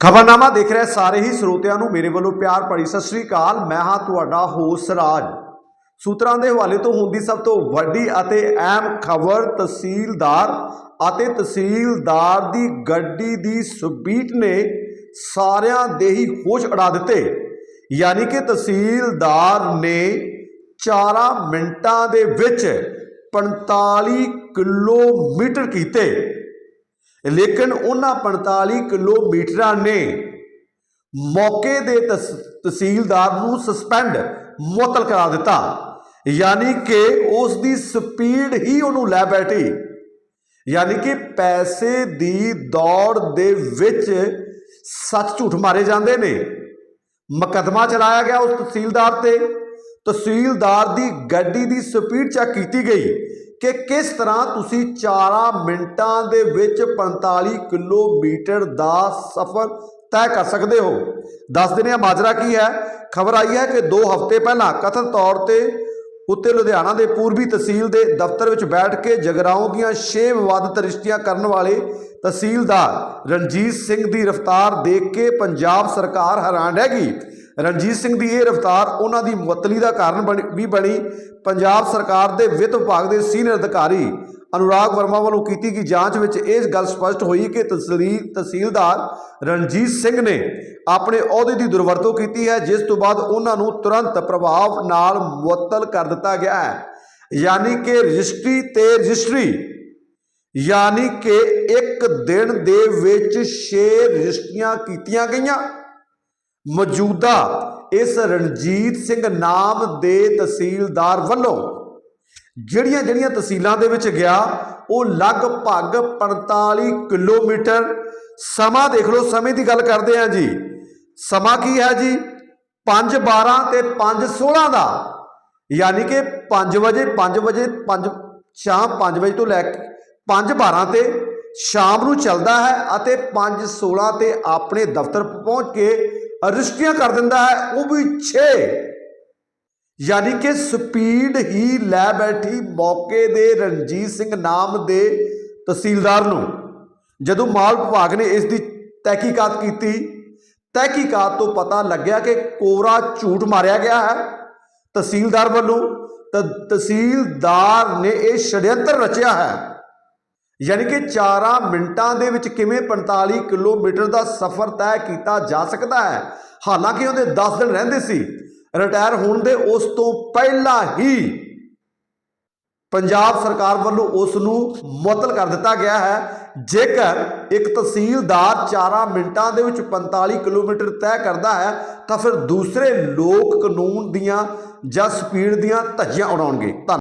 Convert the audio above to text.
ਖਬਰਨਾਮਾ ਦੇਖ ਰਹੇ ਸਾਰੇ ਹੀ ਸਰੋਤਿਆਂ ਨੂੰ ਮੇਰੇ ਵੱਲੋਂ ਪਿਆਰ ਭਰੀ ਸਤਿ ਸ੍ਰੀ ਅਕਾਲ। ਮੈਂ ਹਾਂ ਤੁਹਾਡਾ ਹੋਸਟ ਰਾਜ। ਸੂਤਰਾਂ ਦੇ ਹਵਾਲੇ ਤੋਂ ਹੁੰਦੀ ਸਭ ਤੋਂ ਵੱਡੀ ਅਤੇ ਅਹਿਮ ਖਬਰ ਤਹਿਸੀਲਦਾਰ ਅਤੇ ਤਹਿਸੀਲਦਾਰ ਦੀ ਗੱਡੀ ਦੀ ਸਪੀਡ ਨੇ ਸਾਰਿਆਂ ਦੇ ਹੀ ਹੋਸ਼ ਉਡਾ ਦਿੱਤੇ। ਯਾਨੀ ਕਿ ਤਹਿਸੀਲਦਾਰ ਨੇ 4 ਮਿੰਟਾਂ ਦੇ ਵਿੱਚ 45 ਕਿਲੋਮੀਟਰ ਕੀਤੇ। ਲੇਕਿਨ ਉਹਨਾਂ 45 ਕਿਲੋਮੀਟਰਾਂ ਨੇ ਮੌਕੇ ਦੇ ਤਸ- ਤਹਿਸੀਲਦਾਰ ਨੂੰ ਸਸਪੈਂਡ ਮੁਅੱਤਲ ਕਰਾ ਦਿੱਤਾ। ਯਾਨੀ ਕਿ ਉਸ ਦੀ ਸਪੀਡ ਹੀ ਉਹਨੂੰ ਲੈ ਬੈਠੀ। ਯਾਨੀ ਕਿ ਪੈਸੇ ਦੀ ਦੌੜ ਦੇ ਵਿੱਚ ਸੱਚ ਝੂਠ ਮਾਰੇ ਜਾਂਦੇ ਨੇ। ਮੁਕੱਦਮਾ ਚਲਾਇਆ ਗਿਆ ਉਸ ਤਹਿਸੀਲਦਾਰ ਤੇ। ਤਹਿਸੀਲਦਾਰ ਦੀ ਗੱਡੀ ਦੀ ਸਪੀਡ ਚੈੱਕ ਕੀਤੀ ਗਈ। ਕਿ ਕਿਸ ਤਰ੍ਹਾਂ ਤੁਸੀਂ 4 ਮਿੰਟਾਂ ਦੇ ਵਿੱਚ 45 ਕਿਲੋਮੀਟਰ ਦਾ ਸਫ਼ਰ ਤੈਅ ਕਰ ਸਕਦੇ ਹੋ? ਦੱਸ ਦਿੰਦੇ ਹਾਂ ਮਾਜਰਾ ਕੀ ਹੈ। ਖਬਰ ਆਈ ਹੈ ਕਿ 2 ਹਫ਼ਤੇ ਪਹਿਲਾਂ ਕਥਨ ਤੌਰ ਤੇ ਉੱਤੇ ਲੁਧਿਆਣਾ ਦੇ ਪੂਰਬੀ ਤਹਿਸੀਲ ਦੇ ਦਫ਼ਤਰ ਵਿੱਚ ਬੈਠ ਕੇ ਜਗਰਾਉਂ ਦੀਆਂ 6 ਵਿਵਾਦਤ ਰਿਸ਼ਤੀਆਂ ਕਰਨ ਵਾਲੇ ਤਹਿਸੀਲਦਾਰ ਰਣਜੀਤ ਸਿੰਘ ਦੀ ਰਫ਼ਤਾਰ ਦੇਖ ਕੇ ਪੰਜਾਬ ਸਰਕਾਰ ਹੈਰਾਨ ਰਹਿ ਗਈ। ਰਣਜੀਤ ਸਿੰਘ ਦੀ ਇਹ ਰਫ਼ਤਾਰ ਉਹਨਾਂ ਦੀ ਮੁਅੱਤਲੀ ਦਾ ਕਾਰਨ ਬਣੀ- ਵੀ ਬਣੀ। ਪੰਜਾਬ ਸਰਕਾਰ ਦੇ ਵਿੱਤ ਵਿਭਾਗ ਦੇ ਸੀਨੀਅਰ ਅਧਿਕਾਰੀ ਅਨੁਰਾਗ ਵਰਮਾ ਵੱਲੋਂ ਕੀਤੀ ਗਈ ਜਾਂਚ ਵਿੱਚ ਇਹ ਗੱਲ ਸਪਸ਼ਟ ਹੋਈ ਕਿ ਤਹਿਸੀਲ ਤਹਿਸੀਲਦਾਰ ਰਣਜੀਤ ਸਿੰਘ ਨੇ ਆਪਣੇ ਅਹੁਦੇ ਦੀ ਦੁਰਵਰਤੋਂ ਕੀਤੀ ਹੈ, ਜਿਸ ਤੋਂ ਬਾਅਦ ਉਹਨਾਂ ਨੂੰ ਤੁਰੰਤ ਪ੍ਰਭਾਵ ਨਾਲ ਮੁਅੱਤਲ ਕਰ ਦਿੱਤਾ ਗਿਆ ਹੈ। ਯਾਨੀ ਕਿ ਰਜਿਸਟਰੀ ਤੇ ਰਜਿਸਟਰੀ, ਯਾਨੀ ਕਿ ਇੱਕ ਦਿਨ ਦੇ ਵਿੱਚ 6 ਰਜਿਸਟਰੀਆਂ ਕੀਤੀਆਂ ਗਈਆਂ। ਮੌਜੂਦਾ ਇਸ ਰਣਜੀਤ ਸਿੰਘ ਨਾਮ ਦੇ ਤਹਿਸੀਲਦਾਰ ਵੱਲੋਂ ਜਿਹੜੀਆਂ ਜਿਹੜੀਆਂ ਤਹਿਸੀਲਾਂ ਦੇ ਵਿੱਚ ਗਿਆ, ਉਹ ਲਗਭਗ 45 ਕਿਲੋਮੀਟਰ ਸਮਾਂ ਦੇਖ ਲਓ, ਸਮੇਂ ਦੀ ਗੱਲ ਕਰਦੇ ਹਾਂ ਜੀ। ਸਮਾਂ ਕੀ ਹੈ ਜੀ? 5:12 ਤੇ 5:16 ਦਾ। ਯਾਨੀ ਕਿ 5 ਵਜੇ 5 ਵਜੇ 5 ਸ਼ਾਮ 5 ਵਜੇ ਤੋਂ ਲੈ ਕੇ 5:12 ਤੇ ਸ਼ਾਮ ਨੂੰ ਚੱਲਦਾ ਹੈ ਅਤੇ 5:16 ਤੇ ਆਪਣੇ ਦਫ਼ਤਰ ਪਹੁੰਚ ਕੇ ਰਜਿਸਟਰੀਆਂ ਕਰ ਦਿੰਦਾ ਹੈ, ਉਹ ਵੀ 6 ਯਾਨੀ ਕਿ ਸਪੀਡ ਹੀ ਲੈ ਬੈਠੀ ਮੌਕੇ ਦੇ ਰਣਜੀਤ ਸਿੰਘ ਨਾਮ ਦੇ ਤਹਿਸੀਲਦਾਰ ਨੂੰ। ਜਦੋਂ ਮਾਲ ਵਿਭਾਗ ਨੇ ਇਸ ਦੀ ਤਹਿਕੀਕਾਤ ਕੀਤੀ, ਤਹਿਕੀਕਾਤ ਤੋਂ ਪਤਾ ਲੱਗਿਆ ਕਿ ਕੋਰਾ ਝੂਠ ਮਾਰਿਆ ਗਿਆ ਹੈ। ਤਹਿਸੀਲਦਾਰ ਵੱਲੋਂ ਤਹਿਸੀਲਦਾਰ ਨੇ ਇਹ ਛੜਯੰਤਰ ਰਚਿਆ ਹੈ। ਯਾਨੀ ਕਿ 4 ਮਿੰਟਾਂ ਦੇ ਵਿੱਚ ਕਿਵੇਂ 45 ਕਿਲੋਮੀਟਰ ਦਾ ਸਫ਼ਰ ਤੈਅ ਕੀਤਾ ਜਾ ਸਕਦਾ ਹੈ? ਹਾਲਾਂਕਿ ਉਹਦੇ 10 ਦਿਨ ਰਹਿੰਦੇ ਸੀ। ਰਿਟਾਇਰ ਹੋਣ ਦੇ ਉਸ ਤੋਂ ਪਹਿਲਾਂ ਹੀ ਪੰਜਾਬ ਸਰਕਾਰ ਵੱਲੋਂ ਉਸ ਨੂੰ ਮੁਅੱਤਲ ਕਰ ਦਿੱਤਾ ਗਿਆ ਹੈ। ਜੇਕਰ ਇੱਕ ਤਹਿਸੀਲਦਾਰ 4 ਮਿੰਟਾਂ ਦੇ ਵਿੱਚ 45 ਕਿਲੋਮੀਟਰ ਤੈਅ ਕਰਦਾ ਹੈ, ਤਾਂ ਫਿਰ ਦੂਸਰੇ ਲੋਕ ਕਾਨੂੰਨ ਦੀਆਂ ਜਾਂ ਸਪੀਡ ਦੀਆਂ ਧੱਜੀਆਂ ਉਡਾਉਣਗੇ। ਧੰਨ